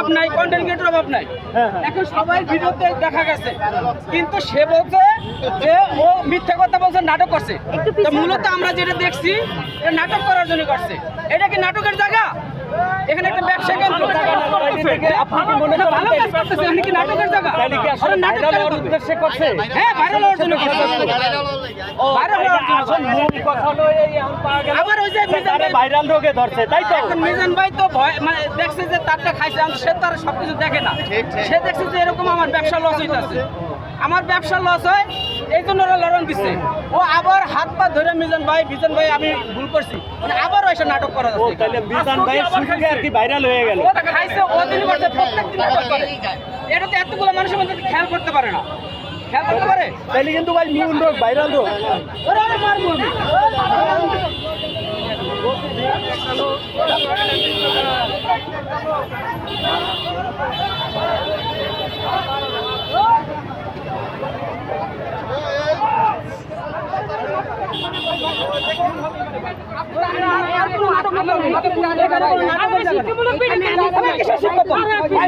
অভাব নাই content creator অভাব নাই। এখন সবাই ভিডিওতে দেখা গেছে। কিন্তু সে বলছে যে ও মিথ্যা কথা বলছে নাটক করছে। তো মূলত আমরা যেটা দেখছি এটা নাটক করার জন্য করছে। এটা কি নাটকের জায়গা? এখানে একটা ব্যবসা কেন্দ্র। আপনি কি মনে করেন ভালো কাজ করতেছে এখানে কি নাটকের জায়গা? নাটক করছে। হ্যাঁ ভাইরাল হওয়ার জন্য করছে। ভাইরাল হওয়ার জন্য আসল মূল কথা হলো এই এখন পাওয়া গেল আবার ওই যে ভাইরাল রোগে ধরছে তাই তো? এখন মিজান ভাই তো ভয় মানে দেখছে যে তারটা খাইছে সে তার সবকিছু দেখে না। সে দেখছে যে এরকম আমার ব্যবসা লস হইতাছে। আমার ব্যবসা লস হয় এই জন্য ওরা লড়ন দিচ্ছে ও আবার হাত পা ধরে মিজান ভাই মিজান ভাই আমি ভুল করছি। মানে আবার এসে নাটক করা ও যাচ্ছে তাহলে মিজান ভাইয়ের সুযোগে আর কি ভাইরাল হয়ে গেল? খাইছে ও দিন করছে প্রত্যেক নাটক করে। এটা তো এতগুলো মানুষের মধ্যে খেয়াল করতে পারে না। তাহলে কিন্তু ভাই মূল রোগ ভাইরাল রোগ মুরগি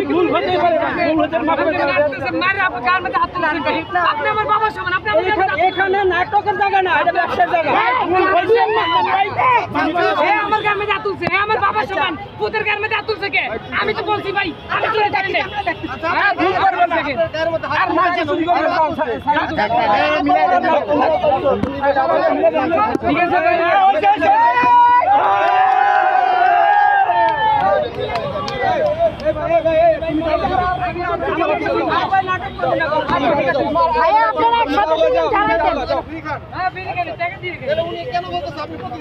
ভুল হতেই পারে ভুল হতে এখানে- এখানে নাটকের জায়গা না এটা ব্যবসার জায়গা ভুল হয়েছে আমি তো বলছি ভাই আমি তো জানি না হ্যাঁ, ভুল করবে না। আর না যে চুরি করবে, ঠিক আছে ভাই? ভাইয়া আপনারা একসাথে